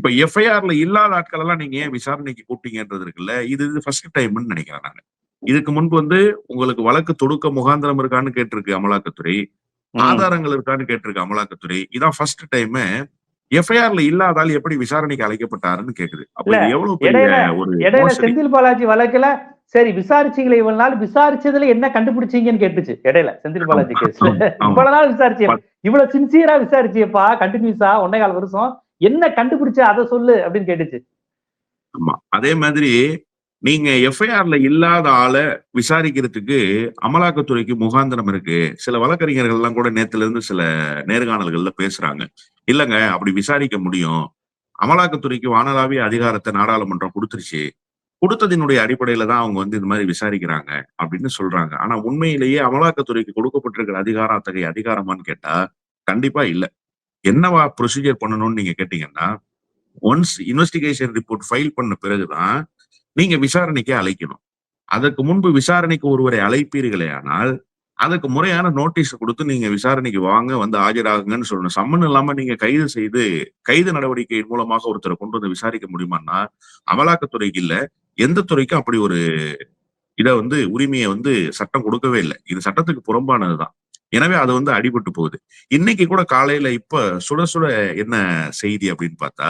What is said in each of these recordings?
இப்ப எஃப்ஐஆர்ல இல்லாத ஆட்கள் எல்லாம் நீங்க ஏன் விசாரணைக்கு கூப்பிட்டீங்கன்றது இருக்குல்ல? இது இது ஃபர்ஸ்ட் டைம்னு நினைக்கிறேன் நாங்க இதுக்கு முன்பு வந்து உங்களுக்கு வழக்கு தொடுக்க முகாந்திரம் இருக்கான்னு கேட்டிருக்கு அமலாக்கத்துறை. ஆதாரங்கள் இருக்கான்னு கேட்டிருக்கு அமலாக்கத்துறை. இதான் ஃபர்ஸ்ட் டைம் எஃப்ஐஆர்ல இல்லாதால் எப்படி விசாரணைக்கு அழைக்கப்பட்டாருன்னு கேக்குது. அப்ப எவ்வளவு பெரிய இடையில ஒரு. செந்தில் பாலாஜி வழக்குல சரி விசாரிச்சீங்களே இவ்வளவு நாள் விசாரிச்சதுல என்ன கண்டுபிடிச்சீங்கன்னு கேட்டுச்சு. இடையில செந்தில் பாலாஜி கேஸ்ல. இவ்வளவு நாள் விசாரிச்சிய இவ்வளவு சின்சியரா விசாரிச்சியப்பா. கண்டினியூஸா ஒன்னே கால் வருஷம். என்ன கண்டுபிடிச்ச அதை சொல்லு அப்படின்னு கேட்டுச்சு. ஆமா அதே மாதிரி நீங்க எஃப்ஐஆர்ல இல்லாத ஆளை விசாரிக்கிறதுக்கு அமலாக்கத்துறைக்கு முகாந்திரம் இருக்கு. சில வழக்கறிஞர்கள் எல்லாம் கூட நேத்துல இருந்து சில நேர்காணல்கள்ல பேசுறாங்க. இல்லங்க அப்படி விசாரிக்க முடியும். அமலாக்கத்துறைக்கு வானலாவிய அதிகாரத்தை நாடாளுமன்றம் கொடுத்துருச்சு. கொடுத்ததினுடைய அடிப்படையில தான் அவங்க வந்து இந்த மாதிரி விசாரிக்கிறாங்க அப்படின்னு சொல்றாங்க. ஆனா உண்மையிலேயே அமலாக்கத்துறைக்கு கொடுக்கப்பட்டிருக்கிற அதிகாரம் அத்தகைய அதிகாரமான்னு கேட்டா கண்டிப்பா இல்லை. என்னவா ப்ரொசீஜர் பண்ணணும்னு நீங்க கேட்டீங்கன்னா ஒன்ஸ் இன்வெஸ்டிகேஷன் ரிப்போர்ட் ஃபைல் பண்ண பிறகுதான் நீங்க விசாரணைக்கு அழைக்கணும். அதற்கு முன்பு விசாரணைக்கு ஒருவரை அழைப்பீர்களே ஆனால் அதுக்கு முறையான நோட்டீஸ் கொடுத்து நீங்க விசாரணைக்கு வாங்க வந்து ஆஜராகுங்கன்னு சொல்லணும். சம்மன் இல்லாம நீங்க கைது செய்து கைது நடவடிக்கையின் மூலமாக ஒருத்தரை கொண்டு வந்து விசாரிக்க முடியுமான்னா அமலாக்கத்துறைக்கு இல்ல எந்த துறைக்கும் அப்படி ஒரு இதை வந்து உரிமையை வந்து சட்டம் கொடுக்கவே இல்லை. இது சட்டத்துக்கு புறம்பானதுதான். எனவே அது வந்து அடிபட்டு போகுது. இன்னைக்கு கூட காலையில இப்ப சுட சுட என்ன செய்தி அப்படின்னு பார்த்தா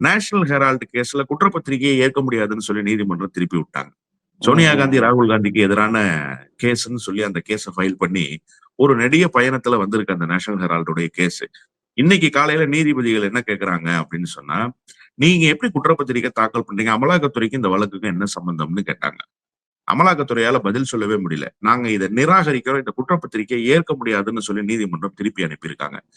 நேஷனல் ஹெரால்டு கேஸ்ல குற்றப்பத்திரிகையை ஏற்க முடியாதுன்னு சொல்லி நீதிமன்றம் திருப்பி விட்டாங்க. சோனியா காந்தி ராகுல் காந்திக்கு எதிரான கேஸ்ன்னு சொல்லி அந்த கேஸை ஃபைல் பண்ணி ஒரு நெடிய பயணத்துல வந்திருக்கு அந்த நேஷனல் ஹெரால்டுடைய கேஸ். இன்னைக்கு காலையில நீதிபதிகள் என்ன கேக்குறாங்க அப்படின்னு சொன்னா நீங்க எப்படி குற்றப்பத்திரிகை தாக்கல் பண்றீங்க? அமலாக்கத்துறைக்கு இந்த வழக்குக்கு என்ன சம்பந்தம்னு கேட்டாங்க. அமலாக்கத்துறையால பதில் சொல்லவே முடியல. நாங்க இதை நிராகரிக்கிறோம் இந்த குற்றப்பத்திரிகையை ஏற்க முடியாதுன்னு சொல்லி நீதிமன்றம் திருப்பி அனுப்பியிருக்காங்க.